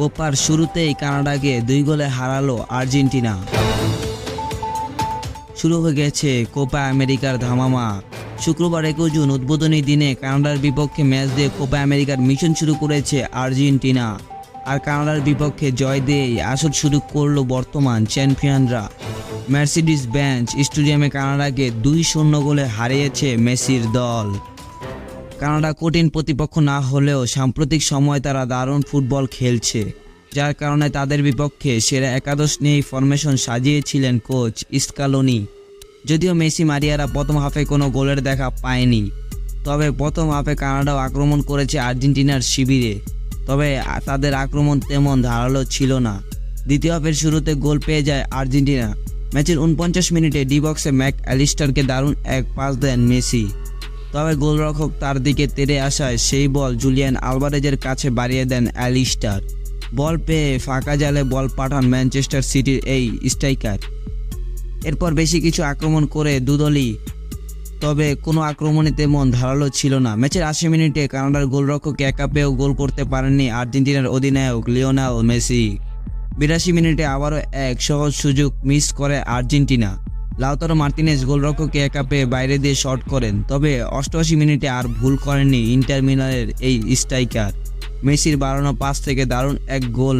কোপার শুরুতেই কানাডাকে দুই গোলে হারালো আর্জেন্টিনা। শুরু হয়ে গেছে কোপা আমেরিকার ধামামা। শুক্রবার একুশ জুন উদ্বোধনী দিনে কানাডার বিপক্ষে ম্যাচ দিয়ে কোপা আমেরিকার মিশন শুরু করেছে আর্জেন্টিনা। আর কানাডার বিপক্ষে জয় দিয়েই আসর শুরু করল বর্তমান চ্যাম্পিয়নরা। মার্সিডিস বেঞ্চ স্টেডিয়ামে কানাডাকে দুই শূন্য গোলে হারিয়েছে মেসির দল। কানাডা কঠিন প্রতিপক্ষ না হলেও সাম্প্রতিক সময় তারা দারুণ ফুটবল খেলছে, যার কারণে তাদের বিপক্ষে সেরা একাদশ নিয়েই ফরমেশন সাজিয়েছিলেন কোচ ইস্কালোনি যদিও মেসি মারিয়ারা প্রথম হাফে কোনো গোলের দেখা পায়নি, তবে প্রথম হাফে কানাডাও আক্রমণ করেছে আর্জেন্টিনার শিবিরে, তবে তাদের আক্রমণ তেমন ধারালো ছিল না। দ্বিতীয় হাফের শুরুতে গোল পেয়ে যায় আর্জেন্টিনা, ম্যাচের উনপঞ্চাশ মিনিটে ডি বক্সে ম্যাক অ্যালিস্টারকে দারুণ এক পাস দেন মেসি। তবে গোলরক্ষক তার দিকে তেড়ে আসায় সেই বল জুলিয়ান আলভারেজের কাছে বাড়িয়ে দেন অ্যালিস্টার। বল পেয়ে ফাঁকা জালে বল পাঠান ম্যানচেস্টার সিটির এই স্ট্রাইকার। এরপর বেশি কিছু আক্রমণ করে দুদলই, তবে কোনো আক্রমণে তেমন ধারালো ছিল না। ম্যাচের আশি মিনিটে কানাডার গোলরক্ষক একা পেয়েও গোল করতে পারেননি আর্জেন্টিনার অধিনায়ক লিওনাল মেসি। বিরাশি মিনিটে আবারও এক সহজ সুযোগ মিস করে আর্জেন্টিনা। লাউতারো মার্টিনেজ গোলরক্ষককে একা পেয়ে বাইরে দিয়ে শট করেন, তবে অষ্টআশি মিনিটে আর ভুল করেননি ইন্টার মিলানের এই স্ট্রাইকার। মেসির বাড়ানো পাস থেকে দারুণ এক গোল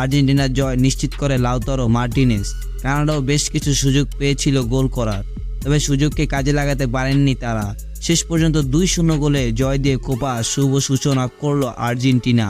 আর্জেন্টিনার জয় নিশ্চিত করে লাউতারো মার্টিনেজ। কানাডাও বেশ কিছু সুযোগ পেয়েছিল গোল করার, তবে সুযোগকে কাজে লাগাতে পারেননি তারা। শেষ পর্যন্ত দুই শূন্য গোলে জয় দিয়ে কোপা শুভ সূচনা করল আর্জেন্টিনা।